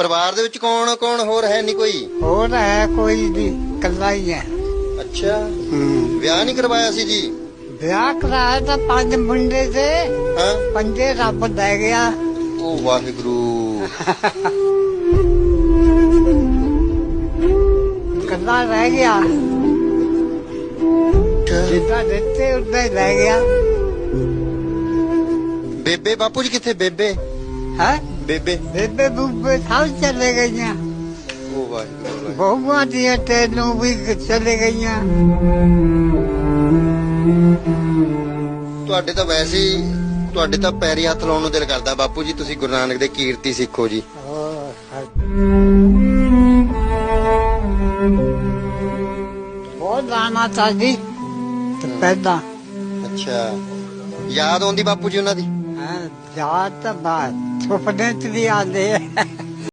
ਪਰਿਵਾਰ ਦੇ ਵਿੱਚ ਕੌਣ ਕੌਣ ਹੋਰ ਹੈ ਨਹੀਂ ਕੋਈ? ਹੋਰ ਹੈ ਕੋਈ ਨਹੀਂ ਕੱਲਾ ਹੀ ਹੈ। ਅੱਛਾ। ਹੂੰ। ਵਿਆਹ ਨਹੀਂ ਕਰਵਾਇਆ ਸੀ ਜੀ? ਵਿਆਹ ਕਰਾਇਆ ਤਾਂ ਪੰਜ ਮੁੰਡੇ ਤੇ ਹਾਂ। ਪੰਜੇ ਰੱਬ ਦੇ ਗਿਆ। ਉਹ ਵਾਹਿਗੁਰੂ। ਕੱਲਾ ਰਹਿ ਗਿਆ। ਜਿੱਦਾਂ ਦਿੱਤੇ ਉੱਦਾਂ ਹੀ ਲੈ ਗਿਆ। ਬੇਬੇ ਬਾਪੂ ਜੀ ਕਿੱਥੇ? ਬੇਬੇ। ਹੈ? ਬੇਬੇ। ਬੇਬੇ ਬੂਬੇ ਸਭ ਚਲੇ ਗਈਆਂ। ਉਹ ਵਾਹਿਗੁਰੂ ਬਹੁਆਂ ਦੀਆਂ ਤੈਨੂੰ ਵੀ ਚਲੇ ਗਈਆਂ। ਤੁਹਾਡੇ ਤਾਂ ਵੈਸੇ ਹੀ ਤੁਹਾਡੇ ਤਾਂ ਪੈਰੀ ਹੱਥ ਲਾਉਣ ਨੂੰ ਦਿਲ ਕਰਦਾ ਬਾਪੂ ਜੀ ਤੁਸੀਂ ਗੁਰੂ ਨਾਨਕ ਦੇ ਕੀਰਤੀ ਸਿੱਖੋ ਜੀ। ਬਹੁਤ ਦਾਣਾ ਚਾਹਦੀ ਤੇ ਪੈਦਾ ਅੱਛਾ। ਯਾਦ ਆਉਂਦੀ ਬਾਪੂ ਜੀ ਉਹਨਾਂ ਦੀ? ਹਾਂ। ਜਾ ਤਾਂ ਬਾਤ ਸੁਪਨੇ ਚ ਵੀ ਆਉਂਦੇ ਆ।